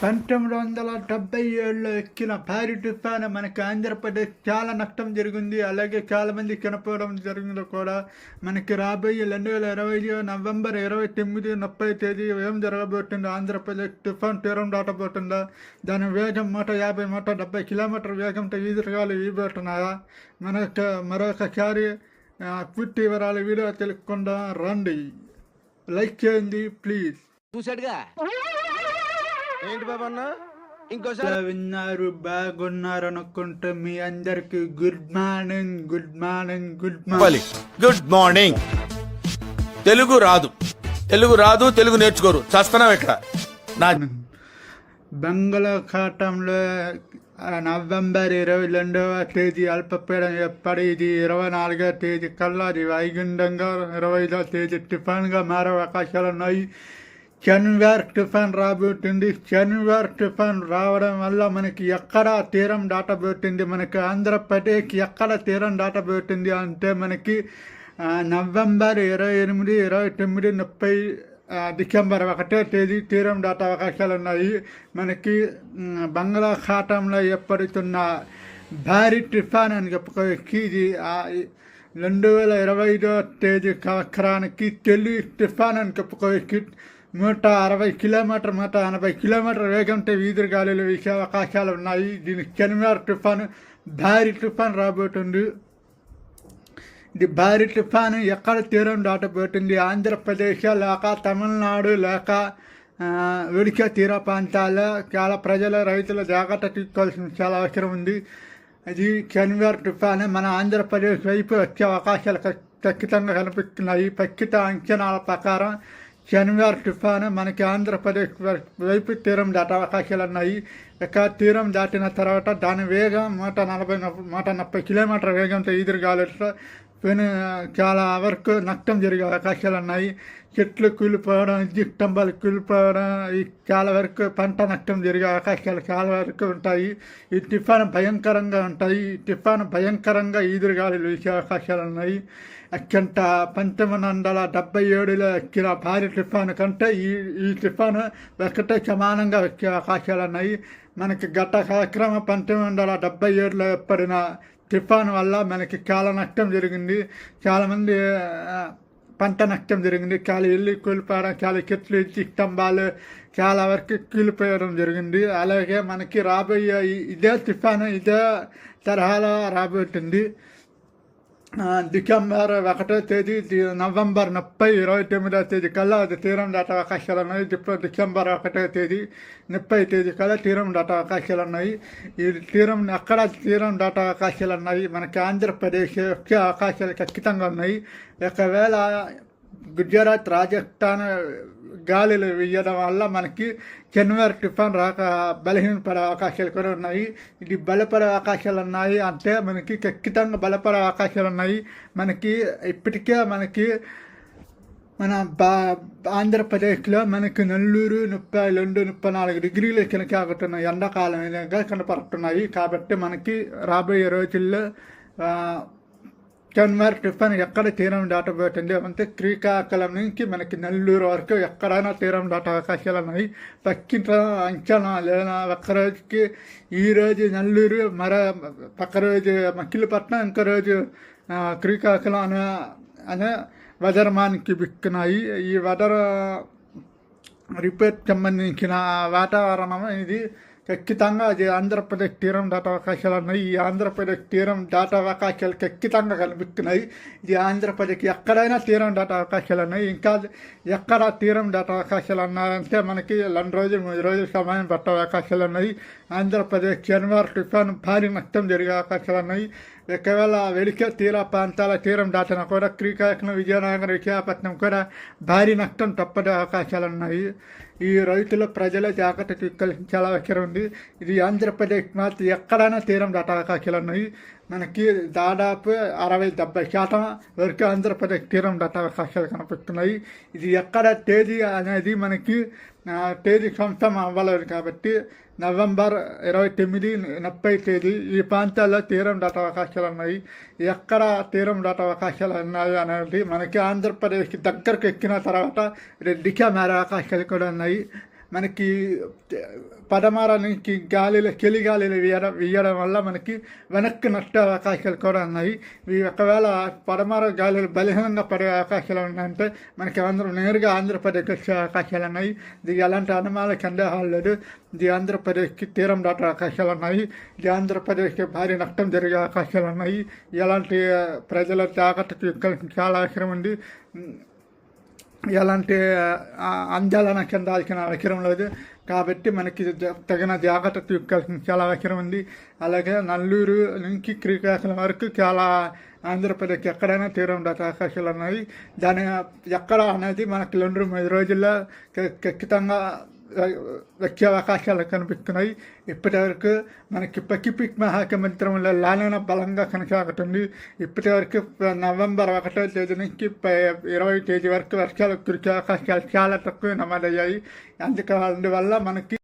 పంతొమ్మిది వందల డెబ్బై ఏడులో ఎక్కిన భారీ తుఫాను మనకి ఆంధ్రప్రదేశ్ చాలా నష్టం జరిగింది. అలాగే చాలామంది చనిపోవడం జరిగింది కూడా. మనకి రాబోయే రెండు వేల ఇరవై నవంబర్ ఇరవై తొమ్మిది ముప్పై తేదీ ఏం జరగబోతుందో ఆంధ్రప్రదేశ్ తుఫాన్ తీరం దాటబోతుందా? దాని వేగం నూట యాభై నూట డెబ్బై కిలోమీటర్ వేగంతో ఈదురుగాలు ఇవ్వబోతున్నాయా మనకు మరొకసారి పూర్తి వివరాలు వీడియో తెలుసుకుందాం రండి. లైక్ చేయండి ప్లీజ్. చూసాడుగా ఏంటి బాబు అన్న? ఇంకోసారి. విన్నారు బాగున్నారు అనుకుంటే మీ అందరికి good morning good morning good morning. Good morning. Telugu రాదు. తెలుగు రాదు తెలుగు నేర్చుకోరు. చస్తున్నాం ఇక్కడ నా బంగాళాఖాతంలో నవంబర్ ఇరవై రెండవ తేదీ అల్పపీడనం ఏర్పడి ఇది ఇరవై నాలుగవ తేదీ. కల్లా అది వైగుండంగా ఇరవై ఐదవ తేదీ. తుఫాన్గా మారే అవకాశాలు ఉన్నాయి శనివార్ తుఫాన్ రాబోతుంది. శనివార్ తుఫాన్ రావడం వల్ల మనకి ఎక్కడ తీరం దాటబోతుంది. మనకి ఆంధ్రప్రదేశ్ ఎక్కడ తీరం దాటబోతుంది అంటే మనకి నవంబర్ ఇరవై ఎనిమిది ఇరవై తొమ్మిది ముప్పై డిసెంబర్ ఒకటో తేదీ తీరం దాటే అవకాశాలు ఉన్నాయి. మనకి బంగాళాఖాతంలో ఏర్పడుతున్న భారీ టిఫాన్ అని చెప్పుకోవచ్చు. ఇది రెండు వేల ఇరవై ఐదో తేదీ సంవత్సరానికి తెలుగు టిఫాన్ అని చెప్పుకోవచ్చు. నూట అరవై కిలోమీటర్ నూట ఎనభై కిలోమీటర్ వేగంతో వీధులు గాలులు వీసే అవకాశాలు ఉన్నాయి. దీనికి శనివారం తుఫాను భారీ తుఫాన్ రాబోతుంది. ఇది భారీ తుఫాను ఎక్కడ తీరం దాటబోతుంది? ఆంధ్రప్రదేశ్ లేక తమిళనాడు లేక ఒడిశా తీర ప్రాంతాల్లో చాలా ప్రజల రైతుల జాగ్రత్త తీసుకోవాల్సిన చాలా అవసరం ఉంది. అది శనివారం తుఫాను మన ఆంధ్రప్రదేశ్ వైపు వచ్చే అవకాశాలు ఖచ్చితంగా కనిపిస్తున్నాయి. ప్రస్తుత అంచనాల ప్రకారం శనివారం తుఫాను మనకి ఆంధ్రప్రదేశ్ వైపు తీరం దాటే అవకాశాలు ఉన్నాయి ఇక తీరం దాటిన తర్వాత దాని వేగం నూట నలభై నూట ముప్పై కిలోమీటర్ వేగంతో ఎదురుగాలుతో వెను చాలా వరకు నష్టం జరిగే అవకాశాలు ఉన్నాయి చెట్లు కూలిపోవడం విద్యుత్ స్తంభాలు కూలిపోవడం చాలా వరకు పంట నష్టం జరిగే అవకాశాలు చాలా వరకు ఉంటాయి ఈ టిఫాన్ భయంకరంగా ఉంటాయి టిఫాన్ భయంకరంగా ఈదురుగాలు వీసే అవకాశాలు ఉన్నాయి అత్యంత పంతొమ్మిది వందల డెబ్బై ఏడులో ఎక్కిన భారీ తుఫాను కంటే ఈ ఈ తుఫాను ఒకటే సమానంగా వచ్చే అవకాశాలు ఉన్నాయి మనకి గత సంవత్సరం పంతొమ్మిది వందల డెబ్బై ఏడులో ఏర్పడిన తుఫాన్ వల్ల మనకి చాలా నష్టం జరిగింది. చాలామంది పంట నష్టం జరిగింది. చాలా ఇల్లు కూలిపోవడం చాలా చెట్లు ఇచ్చి స్తంభాలు చాలా వరకు కూలిపోయడం జరిగింది. అలాగే మనకి రాబోయే ఇదే తుఫాను ఇదే తరహాలో రాబోతుంది. డిసెంబర్ ఒకటో తేదీ నవంబర్ ముప్పై ఇరవై తొమ్మిదో తేదీ కల్లా అది తీరం దాట అవకాశాలు ఉన్నాయి ఇప్పుడు డిసెంబర్ ఒకటో తేదీ ముప్పై తేదీ కల్లా తీరం దాట అవకాశాలు ఉన్నాయి ఈ తీరం అక్కడ తీరం దాట అవకాశాలు ఉన్నాయి మనకి ఆంధ్రప్రదేశ్ వచ్చే అవకాశాలు ఖచ్చితంగా ఉన్నాయి. ఒకవేళ గుజరాత్ రాజస్థాన్ గాలిలు వేయడం వల్ల మనకి శనివారం టిఫాన్ రాక బలహీనపడే అవకాశాలు కూడా ఉన్నాయి. ఇది బలపడే అవకాశాలు ఉన్నాయి అంటే మనకి ఖచ్చితంగా బలపడే అవకాశాలు ఉన్నాయి. మనకి ఇప్పటికే మనకి మన బా ఆంధ్రప్రదేశ్లో మనకి నెల్లూరు ముప్పై రెండు ముప్పై నాలుగు డిగ్రీలు కినకాగుతున్న ఎండాకాలం కనపడుతున్నాయి. కాబట్టి మనకి రాబోయే రోజుల్లో ఆ, టిఫన్ ఎక్కడ తీరం దాటబోతుంది అంటే శ్రీకాకుళం నుంచి మనకి నెల్లూరు వరకు ఎక్కడైనా తీరం దాటే అవకాశాలు ఉన్నాయి పక్కింట అంచనా లేదా ఒక్క రోజుకి ఈ రోజు నెల్లూరు మరో పక్క రోజు మకిలిపట్నం ఇంకో రోజు శ్రీకాకుళం అనే అనే వదరమానికి బిక్కున్నాయి ఈ వదర రిపేర్ సంబంధించిన వాతావరణం ఇది ఖచ్చితంగా అది ఆంధ్రప్రదేశ్ తీరం దాట అవకాశాలు ఉన్నాయి ఈ ఆంధ్రప్రదేశ్ తీరం దాట అవకాశాలు ఖచ్చితంగా కనిపిస్తున్నాయి ఇది ఆంధ్రప్రదేశ్ ఎక్కడైనా తీరం దాట అవకాశాలు ఉన్నాయి ఇంకా ఎక్కడ తీరం దాట అవకాశాలు ఉన్నాయంటే మనకి రెండు రోజులు మూడు రోజులు సమయం పట్టే అవకాశాలు ఉన్నాయి ఆంధ్రప్రదేశ్ శనివారం తుఫాను భారీ నష్టం జరిగే అవకాశాలు ఉన్నాయి ఒకవేళ వెలికే తీర ప్రాంతాల తీరం దాటినా కూడా శ్రీకాకుళం విజయనగరం విశాఖపట్నం కూడా భారీ నష్టం తప్పడే అవకాశాలు ఉన్నాయి ఈ రైతుల ప్రజల జాగ్రత్త తీసుకోవాల్సిన చాలా అవసరం ఉంది ఇది ఆంధ్రప్రదేశ్ మాత్రం ఎక్కడైనా తీరం దాటే అవకాశాలు ఉన్నాయి మనకి దాదాపు అరవై డెబ్బై శాతం వరకు ఆంధ్రప్రదేశ్ తీరం దట్ట అవకాశాలు కనిపిస్తున్నాయి ఇది ఎక్కడ తేదీ అనేది మనకి తేదీ సంవత్సరం అవ్వలేదు కాబట్టి నవంబర్ ఇరవై తొమ్మిది ముప్పై తేదీ ఈ ప్రాంతాల్లో తీరం దాటే అవకాశాలు ఉన్నాయి. ఎక్కడ తీరం దాటే అవకాశాలు ఉన్నాయి అనేది మనకి ఆంధ్రప్రదేశ్కి దగ్గరకు ఎక్కిన తర్వాత రెడ్డిగా మారే అవకాశాలు కూడా ఉన్నాయి. మనకి పడమర నుంచి గాలిలో చలి గాలిలో వేయడం వేయడం వల్ల మనకి వెనక్కి నట్టే అవకాశాలు కూడా ఉన్నాయి. ఇవి ఒకవేళ పడమర గాలిలో బలహీనంగా పడే అవకాశాలు ఉన్నాయంటే మనకి ఆంధ్ర నేరుగా ఆంధ్రప్రదేశ్కి వచ్చే అవకాశాలు ఉన్నాయి. ఇది ఎలాంటి అనుమానాలు సందేహాలు లేదు. ఇది ఆంధ్రప్రదేశ్కి తీరం దాటే అవకాశాలు ఉన్నాయి. ఇది ఆంధ్రప్రదేశ్కి భారీ నష్టం జరిగే అవకాశాలు ఉన్నాయి. ఎలాంటి ప్రజల జాగ్రత్త చాలా అవసరం ఉంది. ఎలాంటి అంజాలన కింద చెందాల్సిన అవసరం లేదు. కాబట్టి మనకి తగిన జాగ్రత్త తీసుకోవాల్సిన చాలా అవసరం ఉంది. అలాగే నల్లూరు నుంచి శ్రీకాకుళం వరకు చాలా ఆంధ్రప్రదేశ్ ఎక్కడైనా తీరం ఉండే అవకాశాలు ఉన్నాయి. దాని ఎక్కడ అనేది మనకి రెండు మూడు రోజుల్లో ఖచ్చితంగా వచ్చే అవకాశాలు కనిపిస్తున్నాయి. ఇప్పటివరకు మనకి పసిఫిక్ మహాసముద్రంలో లాలన బలంగా కొనసాగుతుంది. ఇప్పటివరకు నవంబర్ ఒకటో తేదీ నుంచి ఇరవై తేదీ వరకు వర్షాలు కురిసే అవకాశాలు చాలా తక్కువ నమోదయ్యాయి. అందుకే అందువల్ల మనకి